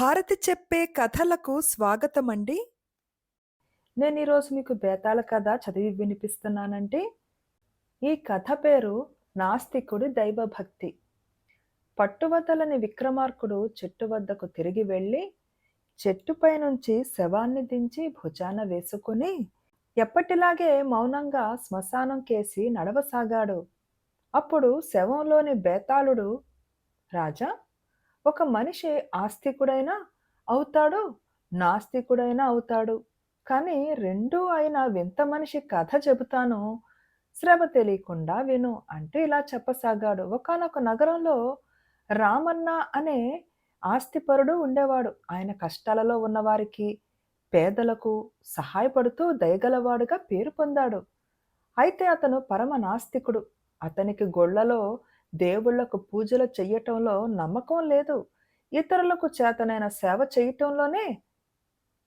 భారతి చెప్పే కథలకు స్వాగతం అండి నేను ఈరోజు మీకు బేతాల కథ చదివి వినిపిస్తున్నానండి. ఈ కథ పేరు నాస్తికుడి దైవభక్తి. పట్టువదలని విక్రమార్కుడు చెట్టు వద్దకు తిరిగి వెళ్ళి, చెట్టుపై నుంచి శవాన్ని దించి భుజాన వేసుకుని, ఎప్పటిలాగే మౌనంగా శ్మశానం కేసి నడవసాగాడు. అప్పుడు శవంలోని బేతాళుడు, రాజా! ఒక మనిషి ఆస్తికుడైనా అవుతాడు, నాస్తికుడైనా అవుతాడు. కానీ రెండూ అయిన వింత మనిషి కథ చెబుతాను. శ్రమ తెలియకుండా విను అంటూ ఇలా చెప్పసాగాడు. ఒకానొక నగరంలో రామన్న అనే ఆస్తిపరుడు ఉండేవాడు. ఆయన కష్టాలలో ఉన్నవారికి, పేదలకు సహాయపడుతూ దయగలవాడుగా పేరు పొందాడు. అయితే అతను పరమ నాస్తికుడు. అతనికి గొళ్ళలో దేవుళ్ళకు పూజలు చెయ్యటంలో నమ్మకం లేదు. ఇతరులకు చేతనైన సేవ చేయటంలోనే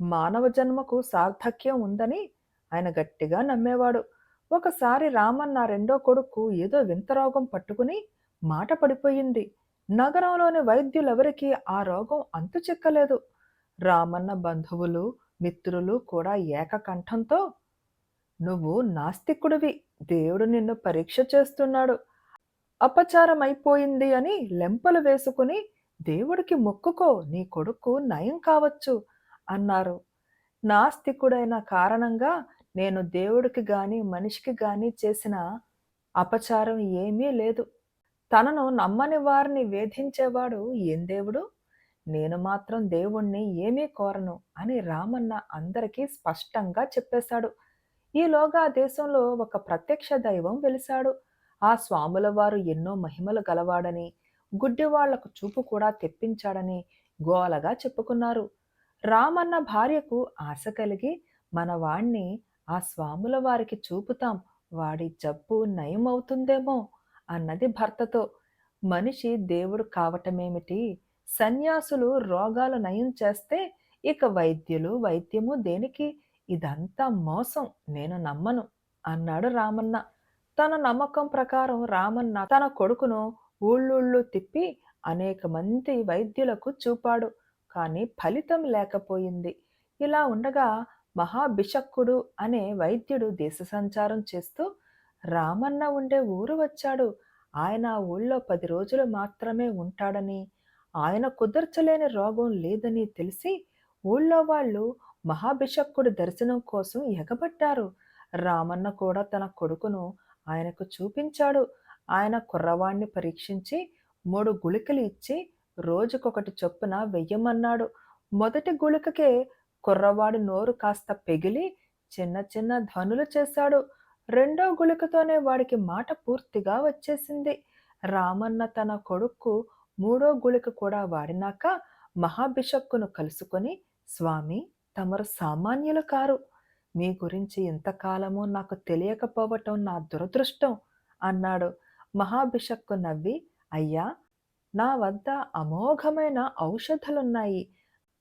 మానవ జన్మకు సార్థక్యం ఉందని ఆయన గట్టిగా నమ్మేవాడు. ఒకసారి రామన్న రెండో కొడుకు ఏదో వింత రోగం పట్టుకుని మాట పడిపోయింది. నగరంలోని వైద్యులెవరికీ ఆ రోగం అంతు చిక్కలేదు. రామన్న బంధువులు, మిత్రులు కూడా ఏకకంఠంతో నువ్వు నాస్తికుడివి. దేవుడు నిన్ను పరీక్ష చేస్తున్నాడు. అపచారం అయిపోయింది అని లెంపలు వేసుకుని దేవుడికి మొక్కుకో నీ కొడుకు నయం కావచ్చు అన్నారు. నాస్తికుడైన కారణంగా నేను దేవుడికి గాని మనిషికి గాని చేసిన అపచారం ఏమీ లేదు. తనను నమ్మని వారిని వేధించేవాడు ఏం దేవుడు? నేను మాత్రం దేవుణ్ణి ఏమీ కోరను అని రామన్న అందరికీ స్పష్టంగా చెప్పేశాడు. ఈలోగా దేశంలో ఒక ప్రత్యక్ష దైవం వెలిశాడు. ఆ స్వాముల వారు ఎన్నో మహిమలు గలవాడని, గుడ్డివాళ్ళకు చూపు కూడా తెప్పించాడని గోలగా చెప్పుకున్నారు. రామన్న భార్యకు ఆశ కలిగి మన వాణ్ణి ఆ స్వాముల వారికి చూపుతాం వాడి జబ్బు నయమవుతుందేమో అన్నది భర్తతో. మనిషి దేవుడు కావటమేమిటి? సన్యాసులు రోగాలు నయం చేస్తే ఇక వైద్యులు వైద్యము దేనికి? ఇదంతా మోసం నేను నమ్మను అన్నాడు రామన్న. తన నమ్మకం ప్రకారం రామన్న తన కొడుకును ఊళ్ళూళ్ళు తిప్పి అనేక మంది వైద్యులకు చూపాడు. కానీ ఫలితం లేకపోయింది. ఇలా ఉండగా మహాభిషక్కుడు అనే వైద్యుడు దేశ సంచారం చేస్తూ రామన్న ఉండే ఊరు వచ్చాడు. ఆయన ఊళ్ళో పది రోజులు మాత్రమే ఉంటాడని, ఆయన కుదర్చలేని రోగం లేదని తెలిసి ఊళ్ళో వాళ్ళు మహాభిషక్కుడి దర్శనం కోసం ఎగబడ్డారు. రామన్న కూడా తన కొడుకును ఆయనకు చూపించాడు. ఆయన కుర్రవాణ్ణి పరీక్షించి మూడు గుళికలు ఇచ్చి రోజుకొకటి చొప్పున వెయ్యమన్నాడు. మొదటి గుళికకే కుర్రవాడు నోరు కాస్త పెగిలి చిన్న చిన్న ధ్వనులు చేశాడు. రెండో గుళికతోనే వాడికి మాట పూర్తిగా వచ్చేసింది. రామన్న తన కొడుక్కు మూడో గుళిక కూడా వాడినాక మహాభిషక్కును కలుసుకొని స్వామి తమరు సామాన్యులు కారు. మీ గురించి ఇంతకాలమో నాకు తెలియకపోవటం నా దురదృష్టం అన్నాడు. మహాభిషక్కు నవ్వి అయ్యా నా వద్ద అమోఘమైన ఔషధాలున్నాయి.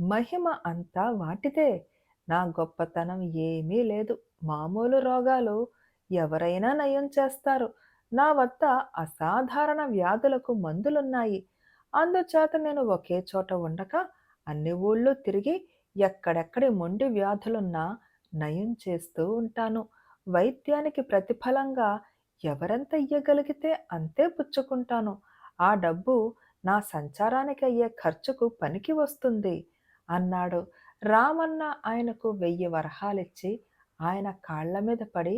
మహిమ అంతా వాటిదే. నా గొప్పతనం ఏమీ లేదు. మామూలు రోగాలు ఎవరైనా నయం చేస్తారు. నా వద్ద అసాధారణ వ్యాధులకు మందులున్నాయి. అందుచేత నేను ఒకే చోట ఉండక అన్ని ఊళ్ళు తిరిగి ఎక్కడెక్కడి మొండి వ్యాధులున్నా నయం చేస్తూ ఉంటాను. వైద్యానికి ప్రతిఫలంగా ఎవరెంత ఇయ్యగలిగితే అంతే పుచ్చుకుంటాను. ఆ డబ్బు నా సంచారానికి అయ్యే ఖర్చుకు పనికి వస్తుంది అన్నాడు. రామన్న ఆయనకు వెయ్యి వరహాలిచ్చి ఆయన కాళ్ళ మీద పడి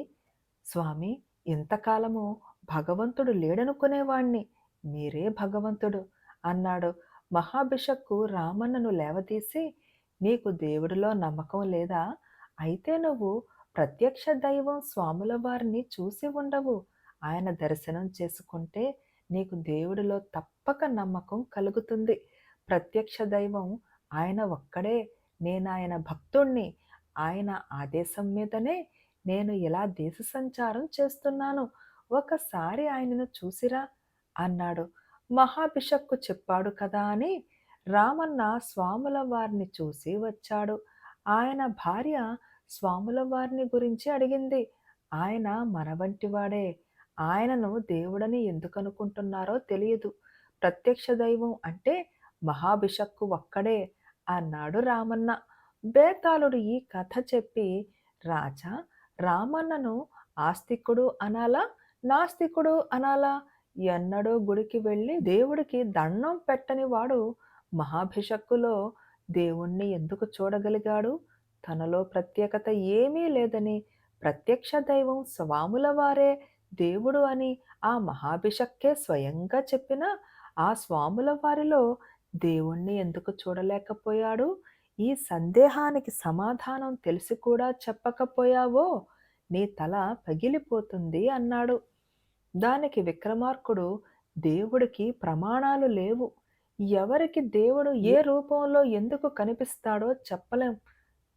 స్వామి ఇంతకాలము భగవంతుడు లేడనుకునేవాణ్ణి మీరే భగవంతుడు అన్నాడు. మహాభిషక్కు రామన్నను లేవదీసి నీకు దేవుడిలో నమ్మకం లేదా? అయితే నువ్వు ప్రత్యక్ష దైవం స్వాముల వారిని చూసి ఉండవు. ఆయన దర్శనం చేసుకుంటే నీకు దేవుడిలో తప్పక నమ్మకం కలుగుతుంది. ప్రత్యక్ష దైవం ఆయన ఒక్కడే. నేను ఆయన భక్తుణ్ణి. ఆయన ఆదేశం మీదనే నేను ఇలా దేశ సంచారం చేస్తున్నాను. ఒకసారి ఆయనను చూసిరా అన్నాడు. మహాభిషక్కు చెప్పాడు కదా అని రామన్న స్వాముల వారిని చూసి వచ్చాడు. ఆయన భార్య స్వాముల వారిని గురించి అడిగింది. ఆయన మన వంటివాడే. ఆయనను దేవుడని ఎందుకనుకుంటున్నారో తెలియదు. ప్రత్యక్ష దైవం అంటే మహాభిషక్కు ఒక్కడే. అన్నాడు రామన్న బేతాళుడు ఈ కథ చెప్పి రాజా రామన్నను ఆస్తికుడు అనాలా నాస్తికుడు అనాలా ఎన్నడో గుడికి వెళ్ళి దేవుడికి దండం పెట్టని వాడు మహాభిషక్కులో దేవుణ్ణి ఎందుకు చూడగలిగాడు? తనలో ప్రత్యేకత ఏమీ లేదని ప్రత్యక్ష దైవం స్వాముల వారే దేవుడు అని ఆ మహాభిషక్కే స్వయంగా చెప్పిన ఆ స్వాముల వారిలో దేవుణ్ణి ఎందుకు చూడలేకపోయాడు? ఈ సందేహానికి సమాధానం తెలిసి కూడా చెప్పకపోయావో? నీ తల పగిలిపోతుంది అన్నాడు. దానికి విక్రమార్కుడు దేవుడికి ప్రమాణాలు లేవు. ఎవరికి దేవుడు ఏ రూపంలో ఎందుకు కనిపిస్తాడో చెప్పలేం.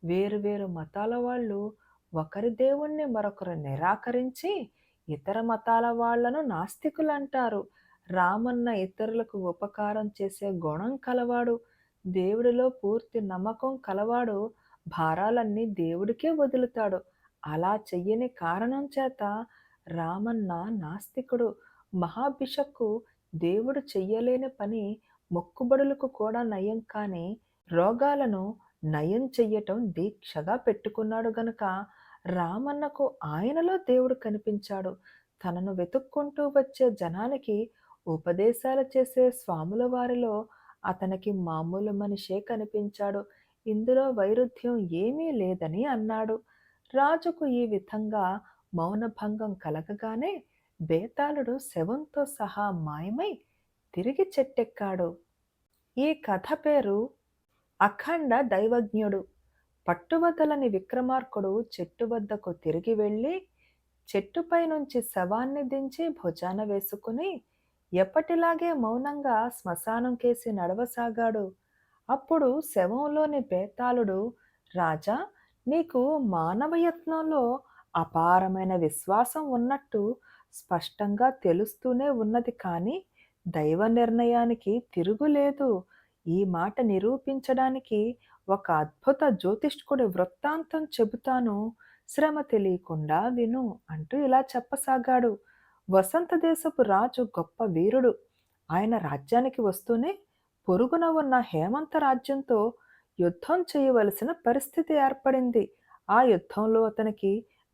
వేరు మతాల వాళ్ళు ఒకరి దేవుణ్ణి మరొకరు నిరాకరించి ఇతర మతాల వాళ్ళను నాస్తికులు అంటారు రామన్న ఇతరులకు ఉపకారం చేసే గుణం కలవాడు. దేవుడిలో పూర్తి నమ్మకం కలవాడు. భారాలన్నీ దేవుడికే వదులుతాడు. అలా చెయ్యని కారణం చేత రామన్న నాస్తికుడు. మహాభిషక్కు దేవుడు చెయ్యలేని పని మొక్కుబడులకు కూడా నయం కాని రోగాలను నయం చెయ్యటం దీక్షగా పెట్టుకున్నాడు గనుక రామన్నకు ఆయనలో దేవుడు కనిపించాడు. తనను వెతుక్కుంటూ వచ్చే జనానికి ఉపదేశాలు చేసే స్వాముల వారిలో అతనికి మామూలు మనిషే కనిపించాడు. ఇందులో వైరుధ్యం ఏమీ లేదని అన్నాడు. రాజుకు ఈ విధంగా మౌనభంగం కలగగానే బేతాళుడు శవంతో సహా మాయమై తిరిగి చెట్టెక్కాడు. ఈ కథ పేరు అఖండ దైవజ్ఞుడు. పట్టువదలని విక్రమార్కుడు చెట్టు వద్దకు తిరిగి వెళ్ళి చెట్టుపై నుంచి శవాన్ని దించి భుజాన వేసుకుని ఎప్పటిలాగే మౌనంగా శ్మశానం కేసి నడవసాగాడు. అప్పుడు శవంలోని బేతాళుడు రాజా నీకు మానవయత్నంలో అపారమైన విశ్వాసం ఉన్నట్టు స్పష్టంగా తెలుస్తూనే ఉన్నది కానీ దైవ నిర్ణయానికి తిరుగులేదు ఈ మాట నిరూపించడానికి ఒక అద్భుత జ్యోతిష్కుడి వృత్తాంతం చెబుతాను. శ్రమ తెలియకుండా విను అంటూ ఇలా చెప్పసాగాడు. వసంత దేశపు రాజు గొప్ప వీరుడు. ఆయన రాజ్యానికి వస్తూనే పొరుగున ఉన్న హేమంత రాజ్యంతో యుద్ధం చేయవలసిన పరిస్థితి ఏర్పడింది. ఆ యుద్ధంలో అతనికి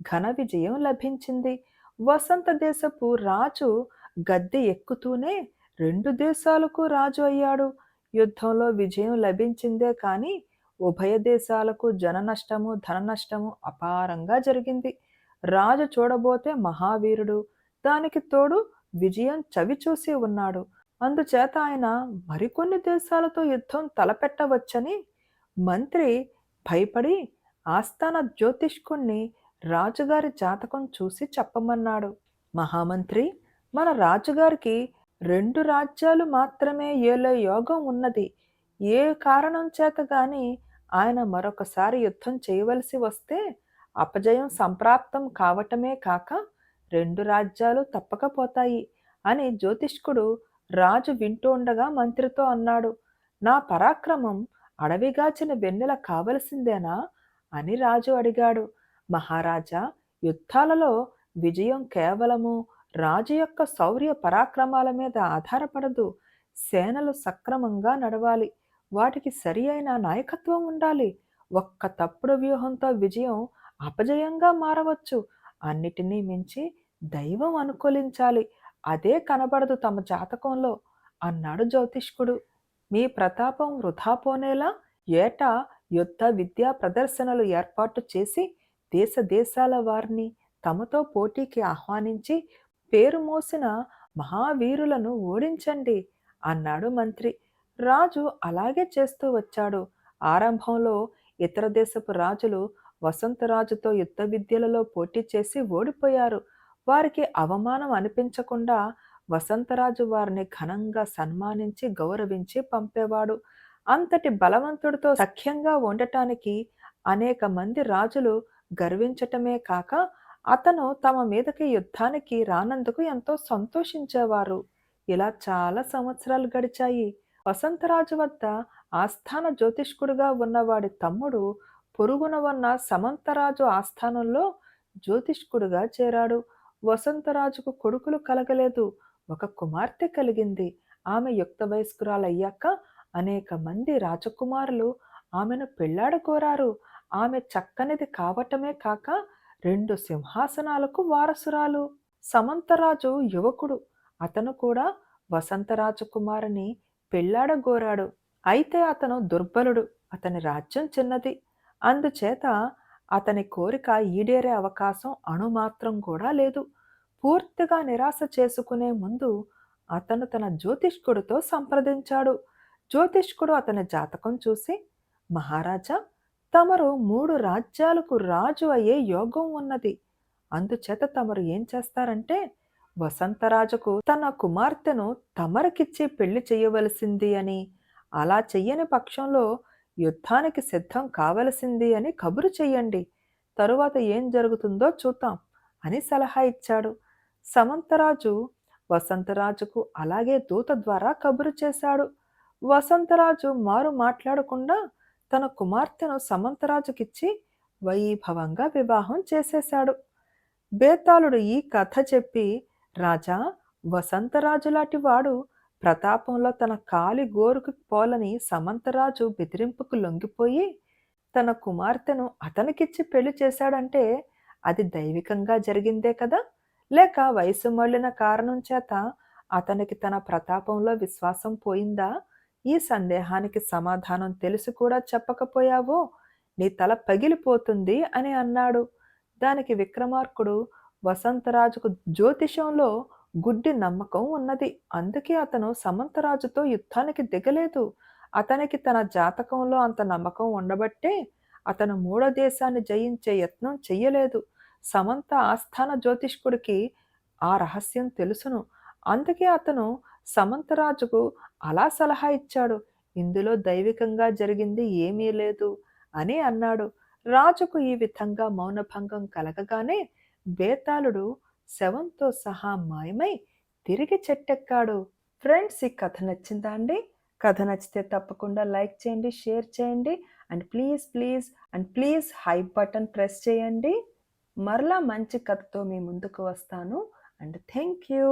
ఘన విజయం లభించింది. వసంత దేశపు రాజు గద్దె ఎక్కుతూనే రెండు దేశాలకు రాజు అయ్యాడు. యుద్ధంలో విజయం లభించిందే కానీ ఉభయ దేశాలకు జన నష్టము ధన నష్టము అపారంగా జరిగింది. రాజు చూడబోతే మహావీరుడు. దానికి తోడు విజయం చవి చూసి ఉన్నాడు. అందుచేత ఆయన మరికొన్ని దేశాలతో యుద్ధం తలపెట్టవచ్చని మంత్రి భయపడి ఆస్థాన జ్యోతిష్కుణ్ణి రాజుగారి జాతకం చూసి చెప్పమన్నాడు. మహామంత్రి మన రాజుగారికి రెండు రాజ్యాలు మాత్రమే ఏలే యోగం ఉన్నది. ఏ కారణం చేత గాని ఆయన మరొకసారి యుద్ధం చేయవలసి వస్తే అపజయం సంప్రాప్తం కావటమే కాక రెండు రాజ్యాలు తప్పకపోతాయి అని జ్యోతిష్కుడు రాజు వింటూ ఉండగా మంత్రితో అన్నాడు. నా పరాక్రమం అడవిగాచిన వెన్నెల కావలసిందేనా అని రాజు అడిగాడు. మహారాజా యుద్ధాలలో విజయం కేవలము రాజు యొక్క శౌర్య పరాక్రమాల మీద ఆధారపడదు. సేనలు సక్రమంగా నడవాలి. వాటికి సరి అయిన నాయకత్వం ఉండాలి. ఒక్క తప్పుడు వ్యూహంతో విజయం అపజయంగా మారవచ్చు. అన్నిటినీ మించి దైవం అనుకూలించాలి. అదే కనబడదు తమ జాతకంలో అన్నాడు జ్యోతిష్కుడు. మీ ప్రతాపం వృధా పోనేలా? ఏటా యుద్ధ విద్యా ప్రదర్శనలు ఏర్పాటు చేసి దేశ దేశాల వారిని తమతో పోటీకి ఆహ్వానించి పేరు మోసిన మహావీరులను ఓడించండి అన్నాడు మంత్రి. రాజు అలాగే చేస్తూ వచ్చాడు. ఆరంభంలో ఇతర దేశపు రాజులు వసంతరాజుతో యుద్ధ విద్యలలో పోటీ చేసి ఓడిపోయారు. వారికి అవమానం అనిపించకుండా వసంతరాజు వారిని ఘనంగా సన్మానించి గౌరవించి పంపేవాడు. అంతటి బలవంతుడితో సఖ్యంగా ఉండటానికి అనేక మంది రాజులు గర్వించటమే కాక అతను తమ మీదకి యుద్ధానికి రానందుకు ఎంతో సంతోషించేవారు. ఇలా చాలా సంవత్సరాలు గడిచాయి. వసంతరాజు వద్ద ఆస్థాన జ్యోతిష్కుడుగా ఉన్నవాడి తమ్ముడు పొరుగున ఉన్న సమంతరాజు ఆస్థానంలో జ్యోతిష్కుడుగా చేరాడు. వసంతరాజుకు కొడుకులు కలగలేదు. ఒక కుమార్తె కలిగింది. ఆమె యుక్త వయస్కురాలయ్యాక అనేక మంది రాజకుమారులు ఆమెను పెళ్ళాడకోరారు ఆమె చక్కనిది కావటమే కాక రెండు సింహాసనాలకు వారసురాలు. సమంతరాజు యువకుడు. అతను కూడా వసంతరాజకుమారిని పెళ్ళాడగోరాడు. అయితే అతను దుర్బలుడు. అతని రాజ్యం చిన్నది. అందుచేత అతని కోరిక ఈడేరే అవకాశం అణుమాత్రం కూడా లేదు. పూర్తిగా నిరాశ చేసుకునే ముందు అతను తన జ్యోతిష్కుడితో సంప్రదించాడు. జ్యోతిష్కుడు అతని జాతకం చూసి మహారాజా తమరు మూడు రాజ్యాలకు రాజు అయ్యే యోగం ఉన్నది. అందుచేత తమరు ఏం చేస్తారంటే వసంతరాజుకు తన కుమార్తెను తమరికిచ్చి పెళ్ళి చేయవలసింది అని అలా చెయ్యని పక్షంలో యుద్ధానికి సిద్ధం కావలసింది అని కబురు చెయ్యండి. తరువాత ఏం జరుగుతుందో చూద్దాం అని సలహా ఇచ్చాడు. సమంతరాజు వసంతరాజుకు అలాగే దూత ద్వారా కబురు చేశాడు. వసంతరాజు మారు మాట్లాడకుండా తన కుమార్తెను సమంతరాజుకిచ్చి వైభవంగా వివాహం చేసేశాడు. బేతాళుడు ఈ కథ చెప్పి రాజా వసంతరాజులాంటి వాడు ప్రతాపంలో తన కాలి గోరుకు పోలని సమంతరాజు బెదిరింపుకు లొంగిపోయి తన కుమార్తెను అతనికిచ్చి పెళ్ళి చేశాడంటే అది దైవికంగా జరిగిందే కదా? లేక వయసు మళ్ళిన కారణం చేత అతనికి తన ప్రతాపంలో విశ్వాసం పోయిందా? ఈ సందేహానికి సమాధానం తెలుసు కూడా చెప్పకపోయావో? నీ తల పగిలిపోతుంది అని అన్నాడు. దానికి విక్రమార్కుడు వసంతరాజుకు జ్యోతిషంలో గుడ్డి నమ్మకం ఉన్నది. అందుకే అతను సమంతరాజుతో యుద్ధానికి దిగలేదు. అతనికి తన జాతకంలో అంత నమ్మకం ఉండబట్టే అతను మూడో దేశాన్ని జయించే యత్నం చెయ్యలేదు. సమంత ఆస్థాన జ్యోతిష్కుడికి ఆ రహస్యం తెలుసును. అందుకే అతను సమంతరాజుకు అలా సలహా ఇచ్చాడు. ఇందులో దైవికంగా జరిగింది ఏమీ లేదు అని అన్నాడు. రాజుకు ఈ విధంగా మౌనభంగం కలగగానే బేతాళుడు శవంతో సహా మాయమై తిరిగి చెట్టెక్కాడు. ఫ్రెండ్స్ ఈ కథ నచ్చిందా అండి? కథ నచ్చితే తప్పకుండా లైక్ చేయండి షేర్ చేయండి and please please and please hi button press చేయండి. మరలా మంచి కథతో మీ ముందుకు వస్తాను అండ్ థ్యాంక్ యూ.